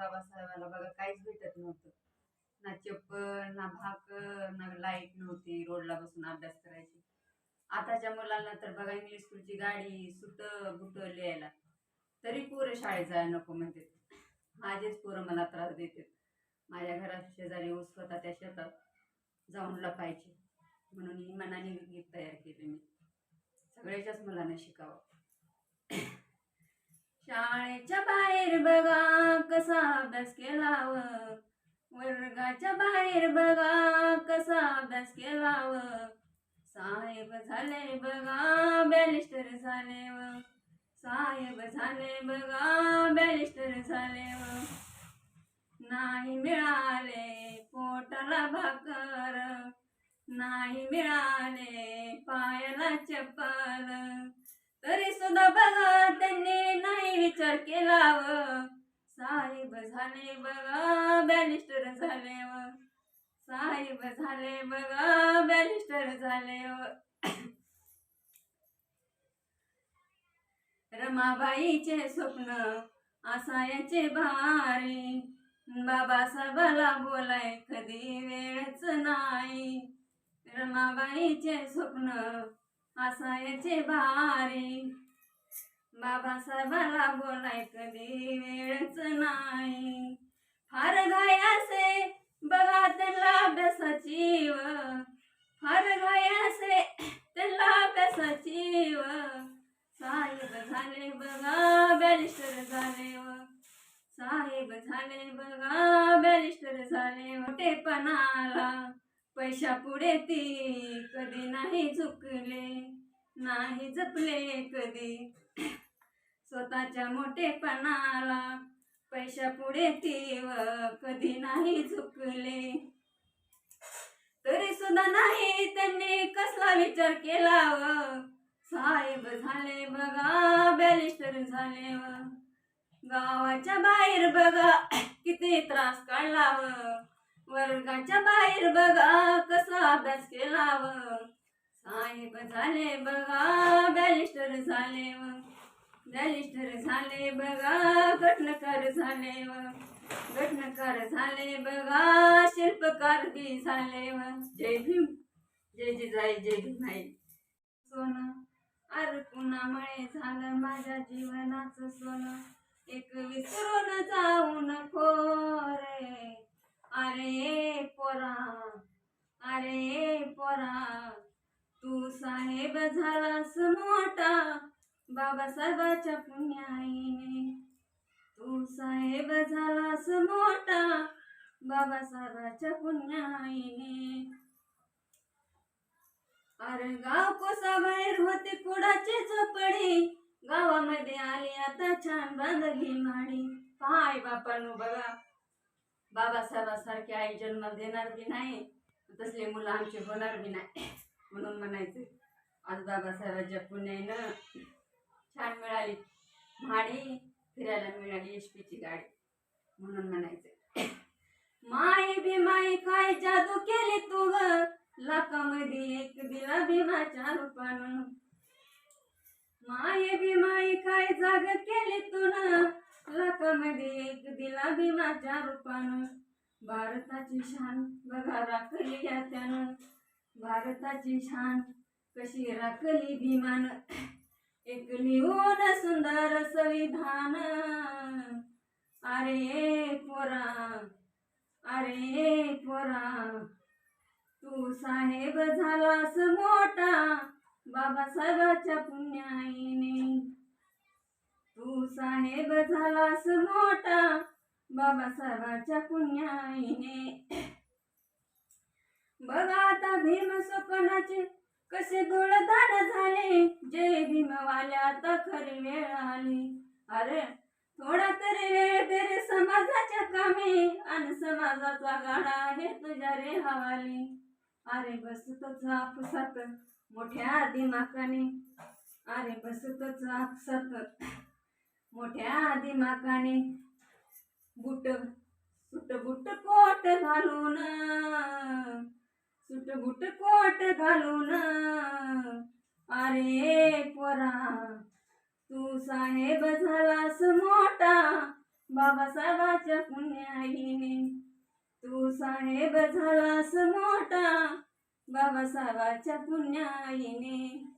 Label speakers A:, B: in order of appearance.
A: बाबासाहेबांना बघा काहीच भेटत नव्हतं. ना चप्पल ना भाकर ना लाइट नव्हती रोडला बसून अभ्यास करायची. आताच्या मुलांना तर बघा इंग्लिश स्कूलची गाडी सुट बुट लिहायला. तरी पोरं शाळेत जायला नको म्हणते माझेच पोरं मला त्रास देते माझ्या घरात शेजारी ऊस होता त्या शेतात जाऊन लपायचे. म्हणून ही मनाने गीत तयार केले मी. सगळ्याच्याच मुलांना शिकावं. शाळेच्या बाहेर बघा कसा अभ्यास केला व? वर्गाच्या बाहेर बघा कसा अभ्यास केला व? साहेब झाले बघा बॅलिस्टर झाले व. साहेब झाले बघा बॅलिस्टर झाले व. नाही मिळाले पोटाला भाकर. नाही मिळाले पायाला चप्पल. तरी सुद्धा बघा त्यांनी नाही विचार केला व. साहेब झाले बघा बॅनिस्टर झाले व. साहेब झाले बघा बॅनिस्टर झाले व. रमाबाईचे स्वप्न असायचे भारी. बाबासाहेबाला बोलाय कधी वेळच नाही. रमाबाईचे स्वप्न असायचे भारी. बाबासाहेबाला बोलाय कधी वेळच नाही. फार घाई असे बघा त्यांना अभ्यासाची व. फार घाई असे त्यांना अभ्यासाची व. साहेब झाले बघा बॅरिस्टर झाले व. साहेब झाले बघा बॅरिस्टर झाले मोठेपणाला. पैशा पुढे ती कधी नाही झुकले नाही जपले कधी. स्वतःच्या मोठेपणाला. पैशा पुढे ती कधी नाही झुकले. तरी सुद्धा नाही त्यांनी कसला विचार केला व? साहेब झाले बघा बॅलिस्टर झाले व? गावाच्या बाहेर बघा किती त्रास काढला व? वर्गाच्या बाहेर बघा कसा अभ्यास केला व? साहेब झाले बघा बॅलिस्टर झाले व? बॅरिस्टर झाले बघा घटनकार झाले व. घटनकार झाले बघा शिल्पकार बी झाले व. जय भीम जय जिजाई जय भीमाई सोनं अरे कुणामुळे झालं माझ्या जीवनाचं सोनं? एक विसरून जाऊ नको रे अरे पोरा अरे पोरा तू साहेब झालास मोठा. बाबासाहेबाच्या पुण्याईने. तू साहेब झालास मोठा बाबासाहेबाच्या पुण्याईने. अरे गाव कोसा बाहेर होते कुडाची झोपडी. गावामध्ये आली आता छान बांधली माडी पाय बापानो बघा. बाबासाहेबासारखी आई जन्म देणार बी नाही तसले मुलं आमचे होणार बी नाही. म्हणून म्हणायचं आज बाबासाहेबाच्या पुण्याईनं छान मिळाली. माडी फिरायला मिळाली एस गाडी. म्हणून म्हणायचं. माय बी काय जादू केली तू ग? लाखामध्ये एक दिला भीमाच्या रूपानं. माय बी काय जाग केली तू ना? लाखामध्ये एक दिला भीमाच्या रूपानं. भारताची शान बघा राखली या त्यानं. भारताची शान कशी राखली भीमान. एक लिहून सुंदर संविधान. अरे पोरा अरे पोरा तू साहेब झालास मोठा बाबासाहेबाच्या पुण्याईने. तू साहेब झालास मोठा बाबासाहेबाच्या पुण्याईने. बघा आता भीम स्वप्नाचे कसे गोळदार झाले जय भीमवाल्या आता खरी वेळ आली. अरे थोडा तरी वेळ दे रे समाजाच्या कामे आणि समाजाचा गाडा आहे तुझ्या रे हवाली. अरे बसतोच आपसात मोठ्या दिमाकाने. अरे बसतोच आपसात मोठ्या दिमाकाने. बुट सुट बुट कोट घालून सुट बुट कोट घालून. अरे पोरा तू साहेब झालास मोठा. बाबासाहेबाच्या पुण्याईने. तू साहेब झालास मोठा. बाबासाहेबाच्या पुण्याईने.